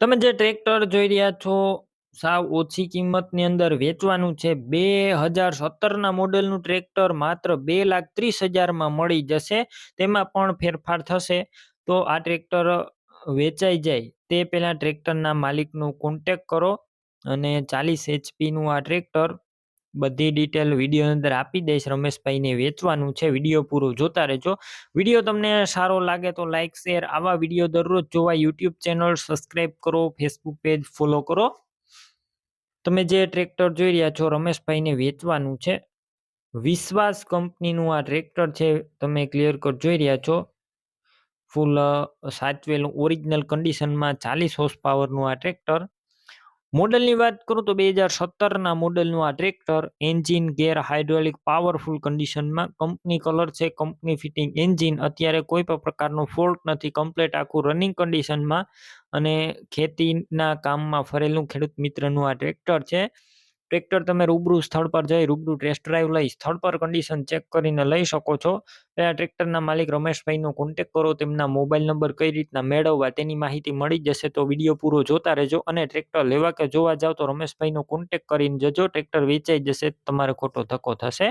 તમે જે ટ્રેક્ટર જોઈ રહ્યા છો, સાવ ઓછી કિંમતની અંદર વેચવાનું છે. બે હજાર સત્તરના મોડેલનું ટ્રેક્ટર માત્ર બે લાખ ત્રીસ હજારમાં મળી જશે. તેમાં પણ ફેરફાર થશે. તો આ ટ્રેક્ટર વેચાઈ જાય. તે પહેલાં ટ્રેક્ટરના માલિકનો કોન્ટેક કરો અને ચાલીસ એચપીનું આ ટ્રેક્ટર બધી ડિટેલ વીડિયો અંદર આપી દઈશ. રમેશભાઈને વેચવાનું છે. વીડિયો પૂરો જોતા રહેજો. વીડિયો તમને સારો લાગે તો લાઇક શેર આવા વીડિયો દરરોજ જોવા યુટ્યુબ ચેનલ સબસ્ક્રાઈબ કરો ફેસબુક પેજ ફોલો કરો. તમે જે ટ્રેક્ટર જોઈ રહ્યા છો, રમેશભાઈને વેચવાનું છે. વિશ્વાસ કંપનીનું આ ટ્રેક્ટર છે, તમે ક્લિયર કટ જોઈ રહ્યા છો. ફૂલ સાચવેલું ઓરિજિનલ કન્ડિશનમાં ચાલીસ હોર્સ પાવરનું આ ટ્રેક્ટર મોડલની વાત કરું તો બે હજાર સત્તરના મોડલનું આ tractor engine gear hydraulic powerful કન્ડિશનમાં કંપની કલર છે, કંપની ફિટિંગ એન્જિન. અત્યારે કોઈ પણ પ્રકારનો ફોલ્ટ નથી, કમ્પ્લેટ આખું રનિંગ કન્ડિશનમાં અને ખેતીના કામમાં ફરેલું ખેડૂત મિત્રનું આ ટ્રેક્ટર છે. ટ્રેક્ટર તમે રૂબરૂ સ્થળ પર જઈ રૂબરૂ ટેસ્ટ ડ્રાઈવ લઈ સ્થળ પર કન્ડિશન ચેક કરીને લઈ શકો છો. આ ટ્રેક્ટરના માલિક રમેશભાઈનો કોન્ટેક કરો, તેમના મોબાઈલ નંબર કઈ રીતના મેળવવા તેની માહિતી મળી જશે તો વીડિયો પૂરો જોતા રહેજો અને ટ્રેક્ટર લેવા કે જોવા જાવ તો રમેશભાઈનો કોન્ટેક કરીને જજો, ટ્રેક્ટર વેચાઈ જશે તમારે ખોટો ધક્કો થશે.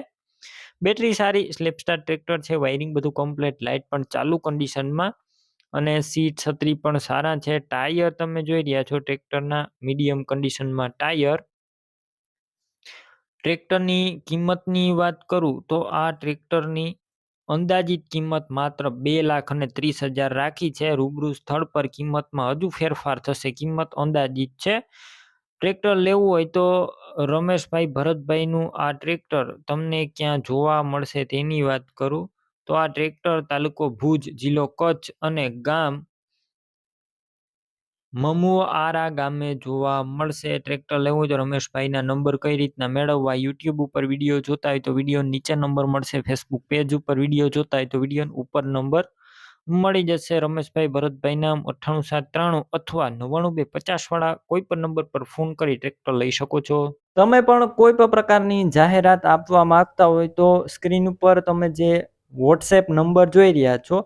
બેટરી સારી સ્લેપસ્ટાર ટ્રેક્ટર છે વાયરિંગ બધું કમ્પ્લેટ લાઇટ પણ ચાલુ કન્ડિશનમાં અને સીટ છત્રી પણ સારા છે ટાયર તમે જોઈ રહ્યા છો ટ્રેક્ટરના મીડિયમ કન્ડિશનમાં ટાયર ટ્રેક્ટરની કિંમતની વાત કરું તો આ ટ્રેક્ટરની અંદાજિત કિંમત માત્ર બે લાખ અને ત્રીસ હજાર રાખી છે. રૂબરૂ સ્થળ પર કિંમતમાં હજુ ફેરફાર થશે. કિંમત અંદાજિત છે. ટ્રેક્ટર લેવું હોય તો રમેશભાઈ ભરતભાઈનું આ ટ્રેક્ટર તમને ક્યાં જોવા મળશે તેની વાત કરું તો આ ટ્રેક્ટર તાલુકો ભુજ, જિલ્લો કચ્છ અને ગામ મમુઆરા ગામે જોવા મળશે. ટ્રેક્ટર લેવું હોય તો રમેશભાઈના નંબર કઈ રીતના મેળવવા? યુટ્યુબ ઉપર વીડિયો જોતા હોય તો વીડિયો નીચે નંબર મળશે. ફેસબુક પેજ ઉપર વીડિયો જોતા હોય તો વીડિયો ઉપર નંબર મળી જશે. રમેશભાઈ ભરતભાઈ નામ અઠ્ઠાણું સાત ત્રાણું અથવા નવ્વાણું બે પચાસ વાળા કોઈ પણ નંબર પર ફોન કરી ટ્રેક્ટર લઈ શકો છો. તમે પણ કોઈ પણ પ્રકારની જાહેરાત આપવા માંગતા હોય તો સ્ક્રીન ઉપર તમે જે વોટ્સએપ નંબર જોઈ રહ્યા છો